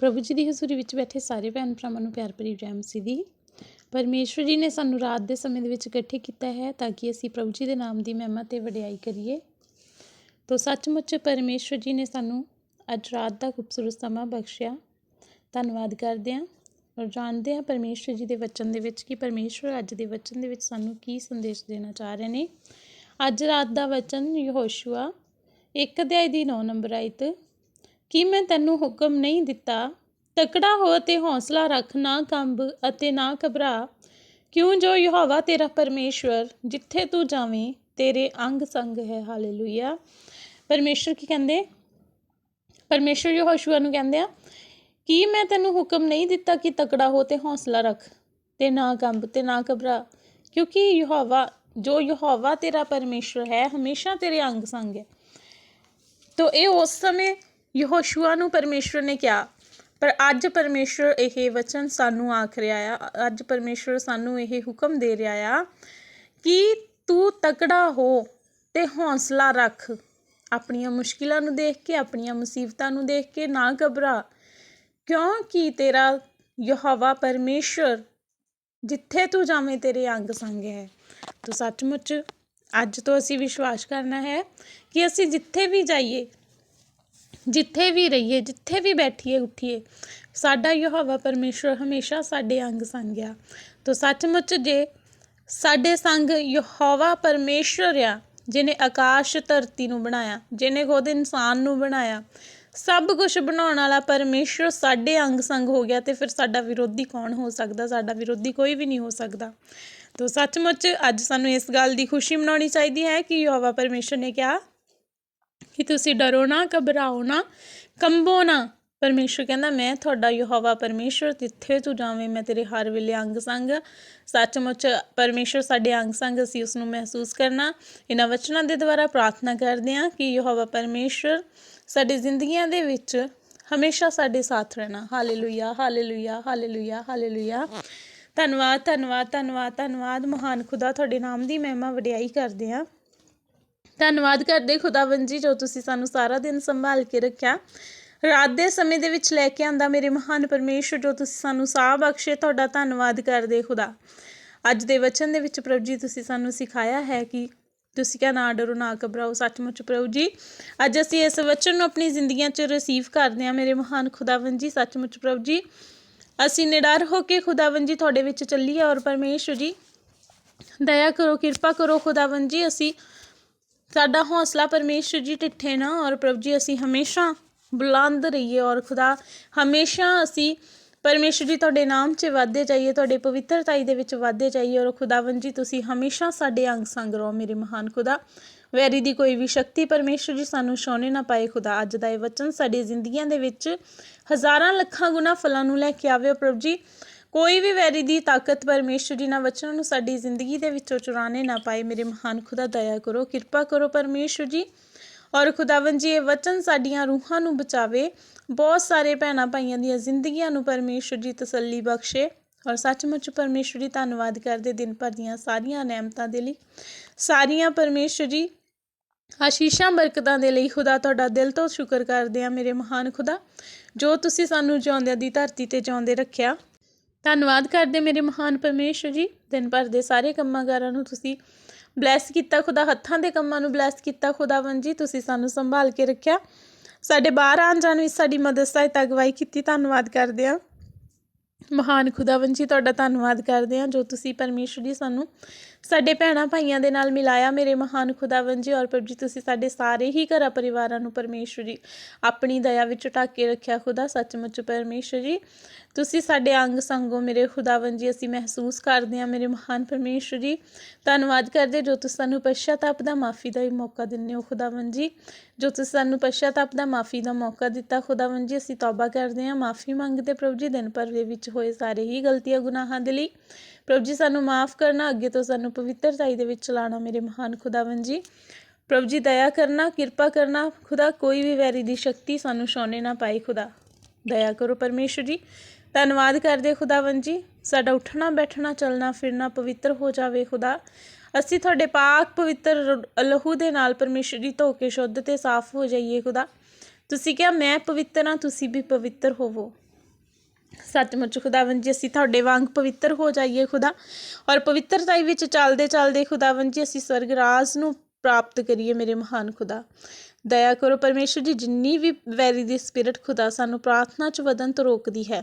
ਪ੍ਰਭੂ ਜੀ ਦੀ ਹਜ਼ੂਰੀ ਵਿੱਚ ਬੈਠੇ ਸਾਰੇ ਭੈਣ ਭਰਾਵਾਂ ਨੂੰ ਪਿਆਰ ਭਰੀ ਜੈ ਮਸੀਹ ਦੀ। ਪਰਮੇਸ਼ਵਰ ਜੀ ਨੇ ਸਾਨੂੰ ਰਾਤ ਦੇ ਸਮੇਂ ਦੇ ਵਿੱਚ ਇਕੱਠੇ ਕੀਤਾ ਹੈ ਤਾਂ ਕਿ ਅਸੀਂ ਪ੍ਰਭੂ ਜੀ ਦੇ ਨਾਮ ਦੀ ਮਹਿਮਾ ਤੇ ਵਡਿਆਈ ਕਰੀਏ। ਤੋ ਸੱਚਮੁੱਚ ਪਰਮੇਸ਼ਵਰ ਜੀ ਨੇ ਸਾਨੂੰ ਅੱਜ ਰਾਤ ਦਾ ਖੂਬਸੂਰਤ ਸਮਾਂ ਬਖਸ਼ਿਆ। ਧੰਨਵਾਦ ਕਰਦੇ ਹਾਂ ਔਰ ਜਾਣਦੇ ਹਾਂ ਪਰਮੇਸ਼ਵਰ ਜੀ ਦੇ ਵਚਨ ਦੇ ਵਿੱਚ ਕਿ ਪਰਮੇਸ਼ਵਰ ਅੱਜ ਦੇ ਵਚਨ ਦੇ ਵਿੱਚ ਸਾਨੂੰ ਕੀ ਸੰਦੇਸ਼ ਦੇਣਾ ਚਾਹ ਰਹੇ ਨੇ। ਅੱਜ ਰਾਤ ਦਾ ਵਚਨ ਯਹੋਸ਼ੂਆ, ਇੱਕ ਅਧਿਆਇ ਦੀ 9 ਨੰਬਰ ਆਇਤ ਕੀ ਮੈਂ ਤੈਨੂੰ ਹੁਕਮ ਨਹੀਂ ਦਿੱਤਾ। ਤਕੜਾ ਹੋ ਤੇ ਹੌਸਲਾ ਰੱਖ, ਨਾ ਕੰਬ ਅਤੇ ਨਾ ਘਬਰਾ। ਕਿਉਂ ਜੋ ਯਹੋਵਾ ਤੇਰਾ ਪਰਮੇਸ਼ਵਰ, ਜਿੱਥੇ ਤੂੰ ਜਾਵੇਂ, ਤੇਰੇ ਅੰਗ ਸੰਗ ਹੈ। ਹਾਲੇਲੂਇਆ। ਪਰਮੇਸ਼ਵਰ ਕੀ ਕਹਿੰਦੇ? ਪਰਮੇਸ਼ਵਰ ਯਹੋਸ਼ੂਆ ਨੂੰ ਕਹਿੰਦੇ ਆ, ਕੀ ਮੈਂ ਤੈਨੂੰ ਹੁਕਮ ਨਹੀਂ ਦਿੱਤਾ ਕਿ ਤਕੜਾ ਹੋ ਤੇ ਹੌਸਲਾ ਰੱਖ, ਤੇ ਨਾ ਕੰਬ ਤੇ ਨਾ ਘਬਰਾ? ਕਿਉਂਕਿ ਯਹੋਵਾ, ਜੋ ਯਹੋਵਾ ਤੇਰਾ ਪਰਮੇਸ਼ਵਰ ਹੈ, ਹਮੇਸ਼ਾ ਤੇਰੇ ਅੰਗ ਸੰਗ ਹੈ। ਤੋ ਇਹ ਉਸ ਸਮੇਂ ਯਹੋਸ਼ੂਆ ਨੂੰ ਪਰਮੇਸ਼ਵਰ ਨੇ ਕਿਹਾ, ਪਰ ਅੱਜ ਪਰਮੇਸ਼ਵਰ ਇਹ ਵਚਨ ਸਾਨੂੰ ਆਖ ਰਿਹਾ ਆ, ਅੱਜ ਪਰਮੇਸ਼ਵਰ ਸਾਨੂੰ ਇਹ ਹੁਕਮ ਦੇ ਰਿਹਾ ਆ ਕਿ ਤੂੰ ਤਕੜਾ ਹੋ ਤੇ ਹੌਸਲਾ ਰੱਖ। ਆਪਣੀਆਂ ਮੁਸ਼ਕਿਲਾਂ ਨੂੰ ਦੇਖ ਕੇ, ਆਪਣੀਆਂ ਮੁਸੀਬਤਾਂ ਨੂੰ ਦੇਖ ਕੇ ਨਾ ਘਬਰਾ, ਕਿਉਂਕਿ ਤੇਰਾ ਯਹੋਵਾ ਪਰਮੇਸ਼ਵਰ ਜਿੱਥੇ ਤੂੰ ਜਾਵੇਂ, ਤੇਰੇ ਅੰਗ ਸੰਗ ਹੈ। ਤੋ ਸੱਚਮੁੱਚ ਅੱਜ ਤੋਂ ਅਸੀਂ ਵਿਸ਼ਵਾਸ ਕਰਨਾ ਹੈ ਕਿ ਅਸੀਂ ਜਿੱਥੇ ਵੀ ਜਾਈਏ ਜਿੱਥੇ ਵੀ ਰਹੀਏ, ਜਿੱਥੇ ਵੀ ਬੈਠੀਏ, ਉੱਠੀਏ, ਸਾਡਾ ਯਹੋਵਾ ਪਰਮੇਸ਼ਵਰ ਹਮੇਸ਼ਾ ਸਾਡੇ ਅੰਗ ਸੰਗ ਆ। ਤੋ ਸੱਚਮੁੱਚ ਜੇ ਸਾਡੇ ਸੰਗ ਯਹੋਵਾ ਪਰਮੇਸ਼ਵਰ ਆ ਜਿਨੇ ਆਕਾਸ਼ ਧਰਤੀ ਨੂੰ ਬਣਾਇਆ ਜਿਨੇ ਖੁਦ ਇਨਸਾਨ ਨੂੰ ਬਣਾਇਆ, ਸਭ ਕੁਝ ਬਣਾਉਣ ਵਾਲਾ ਪਰਮੇਸ਼ਵਰ ਸਾਡੇ ਅੰਗ ਸੰਗ ਹੋ ਗਿਆ ਤੇ ਫਿਰ ਸਾਡਾ ਵਿਰੋਧੀ ਕੌਣ ਹੋ ਸਕਦਾ? ਸਾਡਾ ਵਿਰੋਧੀ ਕੋਈ ਵੀ ਨਹੀਂ ਹੋ ਸਕਦਾ। ਤੋ ਸੱਚਮੁੱਚ ਅੱਜ ਸਾਨੂੰ ਇਸ ਗੱਲ ਦੀ ਖੁਸ਼ੀ ਮਨਾਉਣੀ ਚਾਹੀਦੀ ਹੈ ਕਿ ਯਹੋਵਾ ਪਰਮੇਸ਼ਵਰ ਨੇ ਕਿਹਾ ਕਿ ਤੁਸੀਂ ਡਰੋ ਨਾ, ਘਬਰਾਓ ਨਾ, ਕੰਬੋ ਨਾ। ਪਰਮੇਸ਼ਵਰ ਕਹਿੰਦਾ, ਮੈਂ ਤੁਹਾਡਾ ਯਹੋਵਾ ਪਰਮੇਸ਼ਵਰ ਜਿੱਥੇ ਤੂੰ ਜਾਵੇਂ, ਮੈਂ ਤੇਰੇ ਹਰ ਵੇਲੇ ਅੰਗ ਸੰਗ। ਸੱਚਮੁੱਚ ਪਰਮੇਸ਼ਵਰ ਸਾਡੇ ਅੰਗ ਸੰਗ, ਅਸੀਂ ਉਸ ਨੂੰ ਮਹਿਸੂਸ ਕਰਨਾ। ਇਹਨਾਂ ਵਚਨਾਂ ਦੇ ਦੁਆਰਾ ਪ੍ਰਾਰਥਨਾ ਕਰਦੇ ਹਾਂ ਕਿ ਯਹੋਵਾ ਪਰਮੇਸ਼ਵਰ ਸਾਡੀ ਜ਼ਿੰਦਗੀਆਂ ਦੇ ਵਿੱਚ ਹਮੇਸ਼ਾ ਸਾਡੇ ਸਾਥ ਰਹਿਣਾ। Hallelujah hallelujah hallelujah hallelujah. ਧੰਨਵਾਦ ਧੰਨਵਾਦ ਧੰਨਵਾਦ ਧੰਨਵਾਦ। ਮਹਾਨ ਖੁਦਾ, ਤੁਹਾਡੇ ਨਾਮ ਦੀ ਮਹਿਮਾ ਵਡਿਆਈ ਕਰਦੇ ਹਾਂ। ਧੰਨਵਾਦ ਕਰਦੇ ਖੁਦਾਵੰਦ ਜੀ, ਜੋ ਤੁਸੀਂ ਸਾਨੂੰ ਸਾਰਾ ਦਿਨ ਸੰਭਾਲ ਕੇ ਰੱਖਿਆ। ਰਾਤ ਦੇ ਸਮੇਂ ਦੇ ਵਿੱਚ ਲੈ ਕੇ ਆਂਦਾ ਮੇਰੇ ਮਹਾਨ ਪਰਮੇਸ਼ਵਰ ਜੋ ਤੁਸੀਂ ਸਾਨੂੰ ਸਾਹ ਬਖਸ਼ੇ, ਤੁਹਾਡਾ ਧੰਨਵਾਦ ਕਰਦੇ ਖੁਦਾ। ਅੱਜ ਦੇ ਵਚਨ ਦੇ ਵਿੱਚ ਪ੍ਰਭੂ ਜੀ, ਤੁਸੀਂ ਸਾਨੂੰ ਸਿਖਾਇਆ ਹੈ ਕਿ ਤੁਸੀਂ ਕਿਆ ਨਾ ਡਰੋ, ਨਾ ਘਬਰਾਓ, ਸੱਚਮੁੱਚ ਪ੍ਰਭੂ ਜੀ। ਅੱਜ ਅਸੀਂ ਇਸ ਵਚਨ ਨੂੰ ਆਪਣੀ ਜ਼ਿੰਦਗੀਆਂ 'ਚ ਰਿਸੀਵ ਕਰਦੇ ਹਾਂ, ਮੇਰੇ ਮਹਾਨ ਖੁਦਾਵੰਦ ਜੀ, ਸੱਚਮੁੱਚ ਪ੍ਰਭੂ ਜੀ। ਅਸੀਂ ਨਿਡਰ ਹੋ ਕੇ ਖੁਦਾਵੰਦ ਜੀ, ਤੁਹਾਡੇ ਵਿੱਚ ਚੱਲੀਏ ਔਰ ਪਰਮੇਸ਼ਵਰ ਜੀ, ਦਇਆ ਕਰੋ, ਕਿਰਪਾ ਕਰੋ ਖੁਦਾਵੰਦ ਜੀ, ਅਸੀਂ ਸਾਡਾ ਹੌਸਲਾ ਪਰਮੇਸ਼ਵਰ ਜੀ ਟਿੱਠੇ ਨਾ ਔਰ ਪ੍ਰਭ ਜੀ, ਅਸੀਂ ਹਮੇਸ਼ਾ ਬੁਲੰਦ ਰਹੀਏ ਔਰ ਖੁਦਾ, ਹਮੇਸ਼ਾ ਅਸੀਂ ਪਰਮੇਸ਼ਵਰ ਜੀ ਤੁਹਾਡੇ ਨਾਮ 'ਚ ਵਾਧੇ ਜਾਈਏ, ਤੁਹਾਡੇ ਪਵਿੱਤਰਤਾਈ ਦੇ ਵਿੱਚ ਵਾਧੇ ਜਾਈਏ ਔਰ ਖੁਦਾਵੰਦ ਜੀ, ਤੁਸੀਂ ਹਮੇਸ਼ਾ ਸਾਡੇ ਅੰਗ ਸੰਗ ਰਹੋ ਮੇਰੇ ਮਹਾਨ ਖੁਦਾ। ਵੈਰੀ ਦੀ ਕੋਈ ਵੀ ਸ਼ਕਤੀ ਪਰਮੇਸ਼ਵਰ ਜੀ ਸਾਨੂੰ ਛੋਣੇ ਨਾ ਪਾਏ ਖੁਦਾ, ਅੱਜ ਦਾ ਇਹ ਵਚਨ ਸਾਡੀ ਜ਼ਿੰਦਗੀਆਂ ਦੇ ਵਿੱਚ ਹਜ਼ਾਰਾਂ ਲੱਖਾਂ ਗੁਣਾ ਫਲਾਂ ਨੂੰ ਲੈ ਕੇ ਆਵੇ ਪ੍ਰਭ ਜੀ ਕੋਈ ਵੀ ਵੈਰੀ ਦੀ ਤਾਕਤ ਪਰਮੇਸ਼ਵਰ ਜੀ ਨਾਲ ਵਚਨਾਂ ਨੂੰ ਸਾਡੀ ਜ਼ਿੰਦਗੀ ਦੇ ਵਿੱਚੋਂ ਚੁਰਾਣੇ ਨਾ ਪਾਏ, ਮੇਰੇ ਮਹਾਨ ਖੁਦਾ, ਦਇਆ ਕਰੋ, ਕਿਰਪਾ ਕਰੋ ਪਰਮੇਸ਼ਵਰ ਜੀ। ਔਰ ਖੁਦਾਵੰਦ ਜੀ, ਇਹ ਵਚਨ ਸਾਡੀਆਂ ਰੂਹਾਂ ਨੂੰ ਬਚਾਵੇ। ਬਹੁਤ ਸਾਰੇ ਭੈਣਾਂ ਭਾਈਆਂ ਦੀਆਂ ਜ਼ਿੰਦਗੀਆਂ ਨੂੰ ਪਰਮੇਸ਼ਵਰ ਜੀ ਤਸੱਲੀ ਬਖਸ਼ੇ। ਔਰ ਸੱਚਮੁੱਚ ਪਰਮੇਸ਼ਵਰ ਜੀ, ਧੰਨਵਾਦ ਕਰਦੇ ਦਿਨ ਭਰ ਦੀਆਂ ਸਾਰੀਆਂ ਨਿਆਮਤਾਂ ਦੇ ਲਈ। ਸਾਰੀਆਂ ਪਰਮੇਸ਼ਵਰ ਜੀ, ਆਸ਼ੀਸ਼ਾਂ, ਬਰਕਤਾਂ ਦੇ ਲਈ ਖੁਦਾ, ਤੁਹਾਡਾ ਦਿਲ ਤੋਂ ਸ਼ੁਕਰ ਕਰਦੇ ਆ ਮੇਰੇ ਮਹਾਨ ਖੁਦਾ। ਜੋ ਤੁਸੀਂ ਸਾਨੂੰ ਜਿਉਂਦਿਆਂ ਦੀ ਧਰਤੀ ਤੇ ਜਿਉਂਦੇ ਰੱਖਿਆ ਧੰਨਵਾਦ ਕਰਦੇ ਮੇਰੇ ਮਹਾਨ ਪਰਮੇਸ਼ਵਰ ਜੀ। ਦਿਨ ਭਰ ਦੇ ਸਾਰੇ ਕੰਮਾਂਕਾਰਾਂ ਨੂੰ ਤੁਸੀਂ ਬਲੈਸ ਕੀਤਾ, ਖੁਦਾ ਹੱਥਾਂ ਦੇ ਕੰਮਾਂ ਨੂੰ ਬਲੈਸ ਕੀਤਾ, ਖੁਦਾਵੰਦ ਜੀ, ਤੁਸੀਂ ਸਾਨੂੰ ਸੰਭਾਲ ਕੇ ਰੱਖਿਆ। ਸਾਡੇ ਬਾਹਰ ਆਉਣ ਜਾਣ ਵਿੱਚ ਸਾਡੀ ਮਦਦ, ਸਹਾਇਤਾ, ਅਗਵਾਈ ਕੀਤੀ, ਧੰਨਵਾਦ ਕਰਦੇ ਹਾਂ। ਮਹਾਨ ਖੁਦਾਵੰਦ ਜੀ, ਤੁਹਾਡਾ ਧੰਨਵਾਦ ਕਰਦੇ ਹਾਂ ਜੋ ਤੁਸੀਂ ਪਰਮੇਸ਼ਵਰ ਜੀ ਸਾਨੂੰ ਸਾਡੇ ਭੈਣਾਂ ਭਾਈਆਂ ਦੇ ਨਾਲ ਮਿਲਾਇਆ ਮੇਰੇ ਮਹਾਨ ਖੁਦਾਵੰਦ ਜੀ ਔਰ ਪ੍ਰਭੂ ਜੀ, ਤੁਸੀਂ ਸਾਡੇ ਸਾਰੇ ਹੀ ਘਰਾਂ ਪਰਿਵਾਰਾਂ ਨੂੰ ਪਰਮੇਸ਼ਵਰ ਜੀ, ਆਪਣੀ ਦਇਆ ਵਿੱਚ ਢੱਕ ਕੇ ਰੱਖਿਆ ਖੁਦਾ, ਸੱਚਮੁੱਚ ਪਰਮੇਸ਼ਵਰ ਜੀ। ਤੁਸੀਂ ਸਾਡੇ ਅੰਗ ਸੰਗੋ ਮੇਰੇ ਖੁਦਾਵੰਦ ਜੀ, ਅਸੀਂ ਮਹਿਸੂਸ ਕਰਦੇ ਹਾਂ ਮੇਰੇ ਮਹਾਨ ਪਰਮੇਸ਼ਵਰ ਜੀ। ਧੰਨਵਾਦ ਕਰਦੇ ਜੋ ਤੁਸੀਂ ਸਾਨੂੰ ਪਛਤਾਪ ਦਾ ਮਾਫੀ ਦਾ ਹੀ ਮੌਕਾ ਦਿੰਦੇ ਹੋ ਖੁਦਾਵੰਦ ਜੀ। ਜੋ ਤੁਸੀਂ ਸਾਨੂੰ ਪਛਤਾਪ ਦਾ ਮਾਫੀ ਦਾ ਮੌਕਾ ਦਿੱਤਾ ਖੁਦਾਵੰਦ ਜੀ, ਅਸੀਂ ਤੌਬਾ ਕਰਦੇ ਹਾਂ, ਮਾਫੀ ਮੰਗਦੇ ਪ੍ਰਭੂ ਜੀ, ਦਿਨ ਭਰ ਦੇ ਵਿੱਚ ਹੋਏ ਸਾਰੇ ਹੀ ਗਲਤੀਆਂ, ਗੁਨਾਹਾਂ ਦੇ ਲਈ। ਪ੍ਰਭੂ ਜੀ, ਸਾਨੂੰ ਮਾਫ ਕਰਨਾ, ਅੱਗੇ ਤੋਂ ਸਾਨੂੰ ਪਵਿੱਤਰਤਾਈ ਦੇ ਵਿੱਚ ਚਲਾਣਾ ਮੇਰੇ ਮਹਾਨ ਖੁਦਾਵੰਦ ਜੀ। ਪ੍ਰਭੂ ਜੀ, ਦਇਆ ਕਰਨਾ, ਕਿਰਪਾ ਕਰਨਾ, ਖੁਦਾ ਕੋਈ ਵੀ ਵੈਰੀ ਦੀ ਸ਼ਕਤੀ ਸਾਨੂੰ ਛੋਣੇ ਨਾ ਪਾਏ ਖੁਦਾ। ਦਇਆ ਕਰੋ ਪਰਮੇਸ਼ਵਰ ਜੀ। ਧੰਨਵਾਦ ਕਰਦੇ ਖੁਦਾਵੰਦ ਜੀ। ਸਾਡਾ ਉੱਠਣਾ, ਬੈਠਣਾ, ਚੱਲਣਾ, ਫਿਰਨਾ ਪਵਿੱਤਰ ਹੋ ਜਾਵੇ ਖੁਦਾ। ਅਸੀਂ ਤੁਹਾਡੇ ਪਾਕ ਪਵਿੱਤਰ ਲਹੂ ਦੇ ਨਾਲ ਪਰਮੇਸ਼ਰ ਜੀ ਧੋ ਕੇ ਸ਼ੁੱਧ ਤੇ ਸਾਫ਼ ਹੋ ਜਾਈਏ ਖੁਦਾ। ਤੁਸੀਂ ਕਿਹਾ, ਮੈਂ ਪਵਿੱਤਰ ਹਾਂ, ਤੁਸੀਂ ਵੀ ਪਵਿੱਤਰ ਹੋਵੋ। ਸੱਚਮੁੱਚ ਖੁਦਾਵੰਦ ਜੀ, ਅਸੀਂ ਤੁਹਾਡੇ ਵਾਂਗ ਪਵਿੱਤਰ ਹੋ ਜਾਈਏ ਖੁਦਾ ਔਰ ਪਵਿੱਤਰਤਾ ਵਿੱਚ ਚੱਲਦੇ ਚੱਲਦੇ ਖੁਦਾਵੰਦ ਜੀ, ਅਸੀਂ ਸਵਰਗ ਰਾਜ ਨੂੰ ਪ੍ਰਾਪਤ ਕਰੀਏ ਮੇਰੇ ਮਹਾਨ ਖੁਦਾ। ਦਇਆ ਕਰੋ ਪਰਮੇਸ਼ਰ ਜੀ, ਜਿੰਨੀ ਵੀ ਵੈਰੀ ਦੀ ਸਪਿਰਿਟ ਖੁਦਾ ਸਾਨੂੰ ਪ੍ਰਾਰਥਨਾ 'ਚ ਵਧਣ ਤੋਂ ਰੋਕਦੀ ਹੈ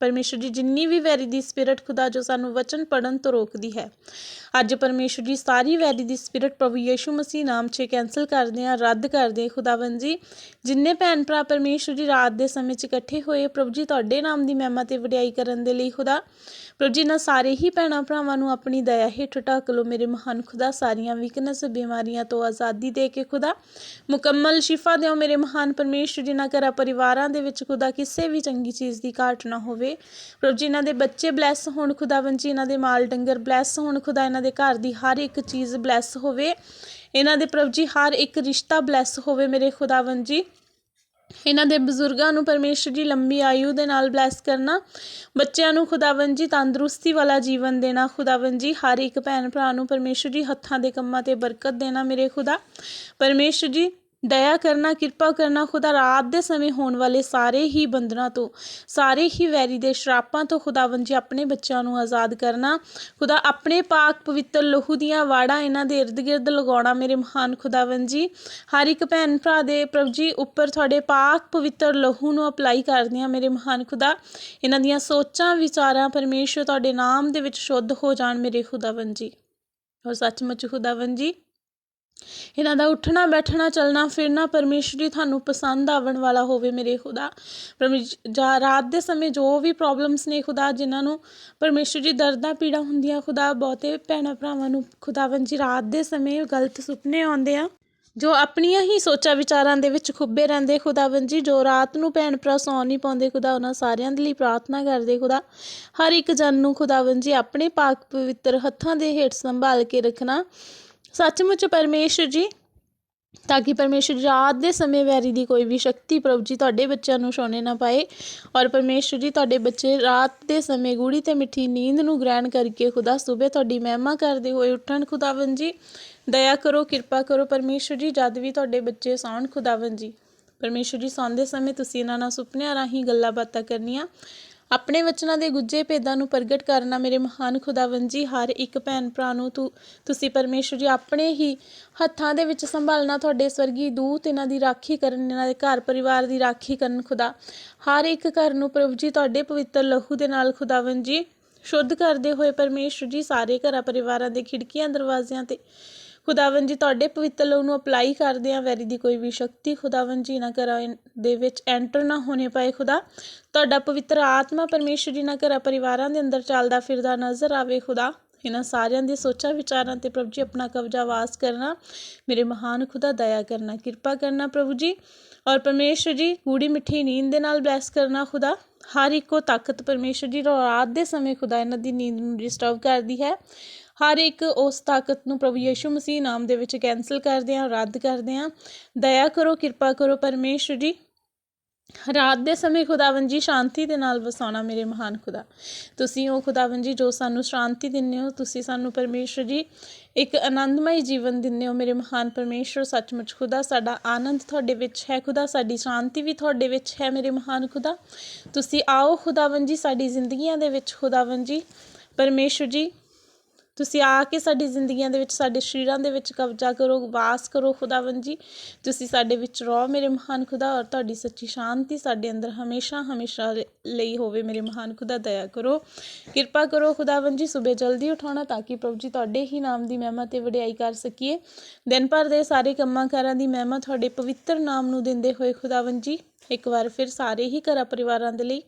ਪਰਮੇਸ਼ਰ ਜੀ ਜਿੰਨੀ ਵੀ ਵੈਰੀ ਦੀ ਸਪਿਰਿਟ ਖੁਦਾ ਜੋ ਸਾਨੂੰ ਵਚਨ ਪੜਨ ਤੋਂ ਰੋਕਦੀ ਹੈ, ਅੱਜ ਪਰਮੇਸ਼ਰ ਜੀ ਸਾਰੀ ਵੈਰੀ ਦੀ ਸਪਿਰਿਟ ਪ੍ਰਭੂ ਯੀਸ਼ੂ ਮਸੀਹ ਨਾਮ 'ਚ ਕੈਨਸਲ ਕਰਦੇ ਹਾਂ, ਰੱਦ ਕਰਦੇ ਹਾਂ ਖੁਦਾਵੰਦ ਜੀ। ਜਿੰਨੇ ਭੈਣ ਭਰਾ ਪਰਮੇਸ਼ਰ ਜੀ ਰਾਤ ਦੇ ਸਮੇਂ 'ਚ ਇਕੱਠੇ ਹੋਏ, ਪ੍ਰਭੂ ਜੀ ਤੁਹਾਡੇ ਨਾਮ ਦੀ ਮਹਿਮਾ ਤੇ ਵਡਿਆਈ ਕਰਨ ਦੇ ਲਈ ਖੁਦਾ, ਪ੍ਰਭੂ ਜੀ ਨਾਲ ਸਾਰੇ ਹੀ ਭੈਣਾਂ ਭਰਾਵਾਂ ਨੂੰ ਆਪਣੀ ਦਇਆ ਹੇਠ ਢੱਕ ਲਓ, ਮੇਰੇ ਮਹਾਨ ਖੁਦਾ, ਸਾਰੀਆਂ ਵੀਕਨੈਸ ਬਿਮਾਰੀਆਂ ਤੋਂ ਆਜ਼ਾਦੀ ਦੇ ਕੇ ਖੁਦਾ, ਮੁਕੰਮਲ ਸ਼ਿਫਾ ਦਿਓ ਮੇਰੇ ਮਹਾਨ ਪਰਮੇਸ਼ਰ ਜੀ ਨਾਲ ਘਰਾਂ ਪਰਿਵਾਰਾਂ ਦੇ ਵਿੱਚ ਖੁਦਾ, ਕਿਸੇ ਵੀ ਚੰਗੀ ਚੀਜ਼ ਦੀ ਘਾਟ ਨਾ ਹੋਵੇ। ਪ੍ਰਭੂ ਜੀ ਇਹਨਾਂ ਦੇ ਬੱਚੇ ਬਲੈਸ ਹੋਣ ਖੁਦਾਵੰਦ ਜੀ, ਇਹਨਾਂ ਦੇ ਮਾਲ ਡੰਗਰ ਬਲੈਸ ਹੋਣ ਖੁਦਾ, ਇਹਨਾਂ ਦੇ ਘਰ ਦੀ ਹਰ ਇੱਕ ਚੀਜ਼ ਬਲੈਸ ਹੋਵੇ। ਇਹਨਾਂ ਦੇ ਪ੍ਰਭੂ ਜੀ, ਹਰ ਇੱਕ ਰਿਸ਼ਤਾ ਬਲੈਸ ਹੋਵੇ ਮੇਰੇ ਖੁਦਾਵੰਦ ਜੀ। ਇਹਨਾਂ ਦੇ ਬਜ਼ੁਰਗਾਂ ਨੂੰ ਪਰਮੇਸ਼ਰ ਜੀ ਲੰਬੀ ਆਯੂ ਦੇ ਨਾਲ ਬਲੈਸ ਕਰਨਾ। ਬੱਚਿਆਂ ਨੂੰ ਖੁਦਾਵੰਦ ਜੀ, ਤੰਦਰੁਸਤੀ ਵਾਲਾ ਜੀਵਨ ਦੇਣਾ ਖੁਦਾਵੰਦ ਜੀ। ਹਰ ਇੱਕ ਭੈਣ ਭਰਾ ਨੂੰ ਪਰਮੇਸ਼ਰ ਜੀ, ਹੱਥਾਂ ਦੇ ਕੰਮਾਂ ਤੇ ਬਰਕਤ ਦੇਣਾ ਮੇਰੇ ਖੁਦਾ। ਪਰਮੇਸ਼ਰ ਜੀ ਦਇਆ ਕਰਨਾ, ਕਿਰਪਾ ਕਰਨਾ ਖੁਦਾ ਰਾਤ ਦੇ ਸਮੇਂ ਹੋਣ ਵਾਲੇ ਸਾਰੇ ਹੀ ਬੰਧਨਾਂ ਤੋਂ, ਸਾਰੇ ਹੀ ਵੈਰੀ ਦੇ ਸ਼ਰਾਪਾਂ ਤੋਂ ਖੁਦਾਵੰਦ ਜੀ ਆਪਣੇ ਬੱਚਿਆਂ ਨੂੰ ਆਜ਼ਾਦ ਕਰਨਾ। ਖੁਦਾ ਆਪਣੇ ਪਾਕ ਪਵਿੱਤਰ ਲਹੂ ਦੀਆਂ ਵਾੜਾਂ ਇਹਨਾਂ ਦੇ ਇਰਦ ਗਿਰਦ ਲਗਾਉਣਾ ਮੇਰੇ ਮਹਾਨ ਖੁਦਾਵੰਦ ਜੀ। ਹਰ ਇੱਕ ਭੈਣ ਭਰਾ ਦੇ ਪ੍ਰਭ ਜੀ ਉੱਪਰ ਤੁਹਾਡੇ ਪਾਕ ਪਵਿੱਤਰ ਲਹੂ ਨੂੰ ਅਪਲਾਈ ਕਰਦੇ ਆ ਮੇਰੇ ਮਹਾਨ ਖੁਦਾ। ਇਹਨਾਂ ਦੀਆਂ ਸੋਚਾਂ, ਵਿਚਾਰਾਂ ਪਰਮੇਸ਼ਰ ਤੁਹਾਡੇ ਨਾਮ ਦੇ ਵਿੱਚ ਸ਼ੁੱਧ ਹੋ ਜਾਣ ਮੇਰੇ ਖੁਦਾਵੰਦ ਜੀ। ਔਰ ਸੱਚਮੁੱਚ ਖੁਦਾਵੰਦ ਜੀ ਇਹਨਾਂ ਦਾ ਉੱਠਣਾ, ਬੈਠਣਾ, ਚੱਲਣਾ, ਫਿਰਨਾ ਪਰਮੇਸ਼ਰ ਜੀ ਤੁਹਾਨੂੰ ਪਸੰਦ ਆਵਣ ਵਾਲਾ ਹੋਵੇ ਮੇਰੇ ਖੁਦਾ। ਪਰਮੇਸ਼ਰ ਜਾਂ ਰਾਤ ਦੇ ਸਮੇਂ ਜੋ ਵੀ ਪ੍ਰੋਬਲਮਸ ਨੇ ਖੁਦਾ, ਜਿਨ੍ਹਾਂ ਨੂੰ ਪਰਮੇਸ਼ਰ ਜੀ ਦਰਦਾਂ ਪੀੜਾ ਹੁੰਦੀਆਂ, ਖੁਦਾ ਬਹੁਤੇ ਭੈਣਾਂ ਭਰਾਵਾਂ ਨੂੰ ਖੁਦਾਵੰਦ ਜੀ, ਰਾਤ ਦੇ ਸਮੇਂ ਗਲਤ ਸੁਪਨੇ ਆਉਂਦੇ ਆ, ਜੋ ਆਪਣੀਆਂ ਹੀ ਸੋਚਾਂ ਵਿਚਾਰਾਂ ਦੇ ਵਿੱਚ ਖੁੱਬੇ ਰਹਿੰਦੇ ਖੁਦਾਵੰਦ ਜੀ, ਜੋ ਰਾਤ ਨੂੰ ਭੈਣ ਭਰਾ ਸੌਂ ਨਹੀਂ ਪਾਉਂਦੇ, ਖੁਦਾ ਉਹਨਾਂ ਸਾਰਿਆਂ ਦੇ ਲਈ ਪ੍ਰਾਰਥਨਾ ਕਰਦੇ, ਖੁਦਾ ਹਰ ਇੱਕ ਜਨ ਨੂੰ ਖੁਦਾਵੰਦ ਜੀ, ਆਪਣੇ ਪਾਕ ਪਵਿੱਤਰ ਹੱਥਾਂ ਦੇ ਹੇਠ ਸੰਭਾਲ ਕੇ ਰੱਖਣਾ ਸੱਚਮੁੱਚ ਪਰਮੇਸ਼ਰ ਜੀ, ਤਾਂ ਕਿ ਪਰਮੇਸ਼ਰ ਜੀ ਰਾਤ ਦੇ ਸਮੇਂ ਵੈਰੀ ਦੀ ਕੋਈ ਵੀ ਸ਼ਕਤੀ ਪ੍ਰਭੂ ਜੀ ਤੁਹਾਡੇ ਬੱਚਿਆਂ ਨੂੰ ਛੋਣੇ ਨਾ ਪਾਏ ਔਰ ਪਰਮੇਸ਼ਰ ਜੀ ਤੁਹਾਡੇ ਬੱਚੇ ਰਾਤ ਦੇ ਸਮੇਂ ਗੂੜੀ ਤੇ ਮਿੱਠੀ ਨੀਂਦ ਨੂੰ ਗ੍ਰਹਿਣ ਕਰਕੇ ਖੁਦਾ ਸਵੇਰ ਤੁਹਾਡੀ ਮਹਿਮਾ ਕਰਦੇ ਹੋਏ ਉੱਠਣ ਖੁਦਾਵੰਦ ਜੀ। ਦਇਆ ਕਰੋ, ਕਿਰਪਾ ਕਰੋ ਪਰਮੇਸ਼ਰ ਜੀ, ਜਦ ਵੀ ਤੁਹਾਡੇ ਬੱਚੇ ਸੌਣ ਖੁਦਾਵੰਦ ਜੀ। ਪਰਮੇਸ਼ਰ ਜੀ, ਸੌਂਦੇ ਸਮੇਂ ਤੁਸੀਂ ਇਹਨਾਂ ਨਾਲ ਸੁਪਨਿਆਂ ਰਾਹੀਂ ਗੱਲਾਂ ਬਾਤਾਂ ਕਰਨੀਆਂ ਆਪਣੇ ਵਚਨਾਂ ਦੇ ਗੁੱਜੇ ਭੇਦਾਂ ਨੂੰ ਪ੍ਰਗਟ ਕਰਨਾ ਮੇਰੇ ਮਹਾਨ ਖੁਦਾਵੰਦ ਜੀ, ਹਰ ਇੱਕ ਭੈਣ ਭਰਾ ਨੂੰ ਤੂੰ, ਤੁਸੀਂ ਪਰਮੇਸ਼ਰ ਜੀ, ਆਪਣੇ ਹੀ ਹੱਥਾਂ ਦੇ ਵਿੱਚ ਸੰਭਾਲਣਾ, ਤੁਹਾਡੇ ਸਵਰਗੀ ਦੂਤ ਇਹਨਾਂ ਦੀ ਰਾਖੀ ਕਰਨ, ਇਹਨਾਂ ਦੇ ਘਰ ਪਰਿਵਾਰ ਦੀ ਰਾਖੀ ਕਰਨ ਖੁਦਾ। ਹਰ ਇੱਕ ਘਰ ਨੂੰ ਪ੍ਰਭੂ ਜੀ, ਤੁਹਾਡੇ ਪਵਿੱਤਰ ਲਹੂ ਦੇ ਨਾਲ ਖੁਦਾਵੰਦ ਜੀ, ਸ਼ੁੱਧ ਕਰਦੇ ਹੋਏ ਪਰਮੇਸ਼ਰ ਜੀ, ਸਾਰੇ ਘਰਾਂ ਪਰਿਵਾਰਾਂ ਦੇ ਖਿੜਕੀਆਂ, ਦਰਵਾਜ਼ਿਆਂ ਤੇ ਖੁਦਾਵੰਦ ਜੀ, ਤੁਹਾਡੇ ਪਵਿੱਤਰ ਲਹੂ ਨੂੰ ਅਪਲਾਈ ਕਰਦੇ ਆ ਵੈਰੀ ਦੀ ਕੋਈ ਵੀ ਸ਼ਕਤੀ ਖੁਦਾਵੰਦ ਜੀ ਨਾ ਘਰਾਂ ਦੇ ਵਿੱਚ ਐਂਟਰ ਨਾ ਹੋਣੇ ਪਾਏ ਖੁਦਾ। ਤੁਹਾਡਾ ਪਵਿੱਤਰ ਆਤਮਾ ਪਰਮੇਸ਼ਰ ਜੀ ਨਾਲ ਘਰਾਂ ਪਰਿਵਾਰਾਂ ਦੇ ਅੰਦਰ ਚੱਲਦਾ ਫਿਰਦਾ ਨਜ਼ਰ ਆਵੇ ਖੁਦਾ। ਇਹਨਾਂ ਸਾਰਿਆਂ ਦੇ ਸੋਚਾਂ, ਵਿਚਾਰਾਂ ਤੇ ਪ੍ਰਭੂ ਜੀ ਆਪਣਾ ਕਬਜ਼ਾ ਵਾਸ ਕਰਨਾ। ਮੇਰੇ ਮਹਾਨ ਖੁਦਾ, ਦਇਆ ਕਰਨਾ, ਕਿਰਪਾ ਕਰਨਾ ਪ੍ਰਭੂ ਜੀ। ਔਰ ਪਰਮੇਸ਼ਰ ਜੀ ਗੂੜੀ ਮਿੱਠੀ ਨੀਂਦ ਦੇ ਨਾਲ ਬਲੈਸ ਕਰਨਾ ਖੁਦਾ। ਹਰ ਇੱਕੋ ਤਾਕਤ ਪਰਮੇਸ਼ਰ ਜੀ ਰਾਤ ਦੇ ਸਮੇਂ ਖੁਦਾ ਇਹਨਾਂ ਦੀ ਨੀਂਦ ਨੂੰ ਡਿਸਟਰਬ ਕਰਦੀ ਹੈ। ਹਰ ਇੱਕ ਉਸ ਤਾਕਤ ਨੂੰ ਪ੍ਰਭੂ ਯੇਸ਼ੂ ਮਸੀਹ ਨਾਮ ਦੇ ਵਿੱਚ ਕੈਨਸਲ ਕਰਦੇ ਹਾਂ, ਰੱਦ ਕਰਦੇ ਹਾਂ। ਦਇਆ ਕਰੋ, ਕਿਰਪਾ ਕਰੋ ਪਰਮੇਸ਼ਰ ਜੀ। ਰਾਤ ਦੇ ਸਮੇਂ ਖੁਦਾਵੰਦ ਜੀ, ਸ਼ਾਂਤੀ ਦੇ ਨਾਲ ਵਸਾਉਣਾ ਮੇਰੇ ਮਹਾਨ ਖੁਦਾ। ਤੁਸੀਂ ਉਹ ਖੁਦਾਵੰਦ ਜੀ ਜੋ ਸਾਨੂੰ ਸ਼ਾਂਤੀ ਦਿੰਦੇ ਹੋ, ਤੁਸੀਂ ਸਾਨੂੰ ਪਰਮੇਸ਼ਰ ਜੀ ਇੱਕ ਆਨੰਦਮਈ ਜੀਵਨ ਦਿੰਦੇ ਹੋ ਮੇਰੇ ਮਹਾਨ ਪਰਮੇਸ਼ਰ। ਸੱਚਮੁੱਚ ਖੁਦਾ ਸਾਡਾ ਆਨੰਦ ਤੁਹਾਡੇ ਵਿੱਚ ਹੈ, ਖੁਦਾ ਸਾਡੀ ਸ਼ਾਂਤੀ ਵੀ ਤੁਹਾਡੇ ਵਿੱਚ ਹੈ ਮੇਰੇ ਮਹਾਨ ਖੁਦਾ। ਤੁਸੀਂ ਆਓ ਖੁਦਾਵੰਦ ਜੀ, ਸਾਡੀ ਜ਼ਿੰਦਗੀਆਂ ਦੇ ਵਿੱਚ ਖੁਦਾਵੰਦ ਜੀ। ਪਰਮੇਸ਼ਰ ਜੀ ਤੁਸੀਂ ਆ ਕੇ ਸਾਡੀ ਜ਼ਿੰਦਗੀਆਂ ਦੇ ਵਿੱਚ, ਸਾਡੇ ਸ਼ਰੀਰਾਂ ਦੇ ਵਿੱਚ ਕਬਜ਼ਾ ਕਰੋ, ਵਾਸ ਕਰੋ ਖੁਦਾਵੰਦ ਜੀ। ਤੁਸੀਂ ਸਾਡੇ ਵਿੱਚ ਰਹੋ ਮੇਰੇ ਮਹਾਨ ਖੁਦਾ ਔਰ ਤੁਹਾਡੀ ਸੱਚੀ ਸ਼ਾਂਤੀ ਸਾਡੇ ਅੰਦਰ ਹਮੇਸ਼ਾ ਹਮੇਸ਼ਾ ਲਈ ਹੋਵੇ ਮੇਰੇ ਮਹਾਨ ਖੁਦਾ, ਦਇਆ ਕਰੋ। ਕਿਰਪਾ ਕਰੋ ਖੁਦਾਵੰਦ ਜੀ ਸਵੇਰ ਜਲਦੀ ਉਠਾਉਣਾ ਤਾਂ ਕਿ ਪ੍ਰਭੂ ਜੀ ਤੁਹਾਡੇ ਹੀ ਨਾਮ ਦੀ ਮਹਿਮਾ ਤੇ ਵਡਿਆਈ ਕਰ ਸਕੀਏ। ਦਿਨ ਭਰ ਦੇ ਸਾਰੇ ਕੰਮਾਂ ਕਾਰਾਂ ਦੀ ਮਹਿਮਾ ਤੁਹਾਡੇ ਪਵਿੱਤਰ ਨਾਮ ਨੂੰ ਦਿੰਦੇ ਹੋਏ ਖੁਦਾਵੰਦ ਜੀ, ਇੱਕ ਵਾਰ ਫਿਰ ਸਾਰੇ ਹੀ ਘਰਾਂ ਪਰਿਵਾਰਾਂ ਦੇ ਲਈ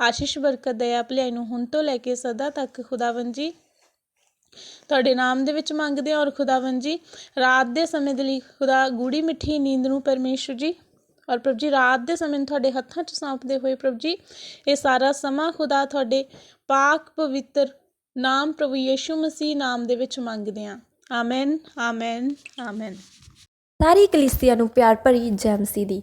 ਆਸ਼ੀਸ਼, ਬਰਕਤ, ਦਇਆ, ਭਲਾਈ ਨੂੰ ਹੁਣ ਤੋਂ ਲੈ ਕੇ ਸਦਾ ਤੱਕ ਖੁਦਾਵੰਦ ਜੀ। ਤੁਹਾਡੇ ਨਾਮ ਦੇ ਵਿੱਚ ਮੰਗਦੇ ਹਾਂ ਔਰ ਖੁਦਾਵੰਦ ਜੀ, ਰਾਤ ਦੇ ਸਮੇਂ ਦੇ ਲਈ ਖੁਦਾ ਗੂੜੀ ਮਿੱਠੀ ਨੀਂਦ ਨੂੰ ਪਰਮੇਸ਼ਰ ਜੀ ਔਰ ਪ੍ਰਭੂ ਜੀ, ਰਾਤ ਦੇ ਸਮੇਂ ਨੂੰ ਤੁਹਾਡੇ ਹੱਥਾਂ 'ਚ ਸੌਂਪਦੇ ਹੋਏ ਪ੍ਰਭ ਜੀ, ਇਹ ਸਾਰਾ ਸਮਾਂ ਖੁਦਾ ਤੁਹਾਡੇ ਪਾਕ ਪਵਿੱਤਰ ਨਾਮ ਪ੍ਰਭੂ ਯੀਸ਼ੂ ਮਸੀਹ ਨਾਮ ਦੇ ਵਿੱਚ ਮੰਗਦੇ ਹਾਂ। Amen amen amen. ਸਾਰੀ ਕਲੀਸਿਆ ਨੂੰ ਪਿਆਰ ਭਰੀ ਜੈ ਮਸੀਹ ਦੀ।